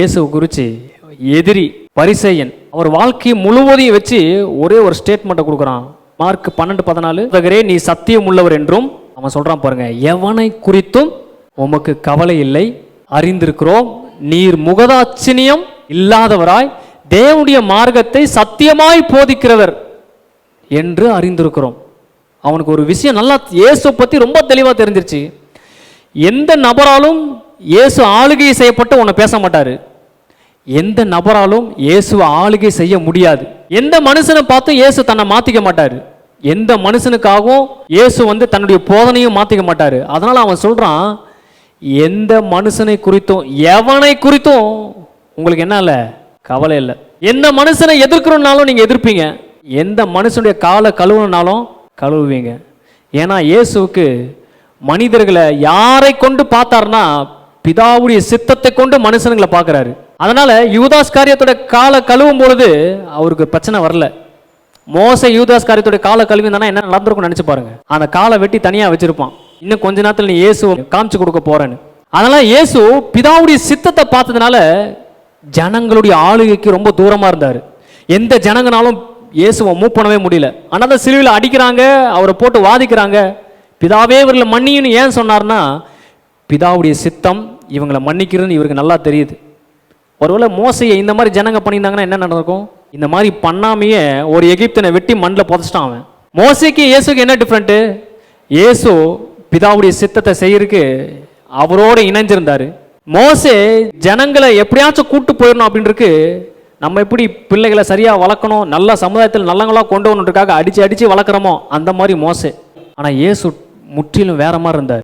இயேசு குறித்து எதிரி பரிசேயன் அவர் வாழ்க்கை முழுவதையும் வச்சு ஒரே ஒரு ஸ்டேட்மெண்ட்டை கொடுக்குறான். மார்க் பன்னெண்டு பதினாலு தகரே நீ சத்தியம் உள்ளவர் என்றும் அவன் சொல்றான் பாருங்க எவனை குறித்தும் உமக்கு கவலை இல்லை. அறிந்திருக்கிறோம் நீர் முகதாட்சினியம் இல்லாதவராய் தேவனுடைய மார்க்கத்தை சத்தியமாய் போதிக்கிறவர் என்று அறிந்திருக்கிறோம். அவனுக்கு ஒரு விஷயம் நல்லா இயேசு பத்தி ரொம்ப தெளிவா தெரிஞ்சிருச்சு. எந்த நபராலும் இயேசு ஆளுகை செய்யப்பட்டு உன்னை பேச மாட்டாரு. எந்த நபராலும் இயேசுவை ஆளுகை செய்ய முடியாது. எந்த மனுஷனை பார்த்தும் இயேசு தன்னை மாத்திக்க மாட்டாரு. எந்த மனுஷனுக்காகவும் இயேசு வந்து தன்னுடைய போதனையும் மாத்திக்க மாட்டாரு. அதனால அவன் சொல்றான் எந்த மனுஷனை குறித்தும் எவனை குறித்தும் உங்களுக்கு என்ன இல்லை? கவலை இல்லை. எந்த மனுஷனை எதிர்க்கிறோம்னாலும் நீங்க எதிர்ப்பீங்க. எந்த மனுஷனுடைய காலை கழுவுனாலும் கழுவுவீங்க. ஏன்னா இயேசுவுக்கு மனிதர்களை யாரை கொண்டு பார்த்தாருன்னா பிதாவுடைய சித்தத்தை கொண்டு மனுஷனுங்களை பார்க்குறாரு. அதனால் யூதாஸ் காரியத்தோட காலை கழுவும் பொழுது அவருக்கு பிரச்சனை வரல. மோச யூதாஸ் காரியத்தோட காலை கழுவி தானே என்ன நடந்திருக்கும் நினச்சி பாருங்க. அந்த காலை வெட்டி தனியாக வச்சிருப்பான். இன்னும் கொஞ்ச நேரத்தில் நீ இயேசு காமிச்சு கொடுக்க போறேன்னு. அதனால் இயேசு பிதாவுடைய சித்தத்தை பார்த்ததுனால ஜனங்களுடைய ஆளுகைக்கு ரொம்ப தூரமாக இருந்தார். எந்த ஜனங்கனாலும் இயேசுவை மூவ் பண்ணவே முடியல. ஆனால் தான் சிலுவையில் அடிக்கிறாங்க அவரை போட்டு வாதிக்கிறாங்க. பிதாவே இவர்களை மன்னியுன்னு ஏன் சொன்னார்னா பிதாவுடைய சித்தம் இவங்களை மன்னிக்கிறதுன்னு இவருக்கு நல்லா தெரியுது. ஒருவேளை மோசையை இந்த மாதிரி ஜனங்க பண்ணியிருந்தாங்கன்னா என்ன நடக்கும் இந்த மாதிரி பண்ணாமையே ஒரு எகிப்தனை வெட்டி மண்ணில் புதைச்சிட்டான் அவன். மோசைக்கு இயேசுக்கு என்ன டிஃப்ரெண்ட்டு இயேசு பிதாவுடைய சித்தத்தை செய்யறதுக்கு அவரோடு இணைஞ்சிருந்தாரு. மோசே ஜனங்களை எப்படியாச்சும் கூட்டு போயிடணும் அப்படின்றக்கு நம்ம எப்படி பிள்ளைகளை சரியாக வளர்க்கணும் நல்ல சமுதாயத்தில் நல்லங்களாக கொண்டு வரணுன்றதுக்காக அடித்து அடித்து வளர்க்குறோமோ அந்த மாதிரி மோசே. ஆனால் இயேசு முற்றிலும் வேற மாதிரி இருந்தார்.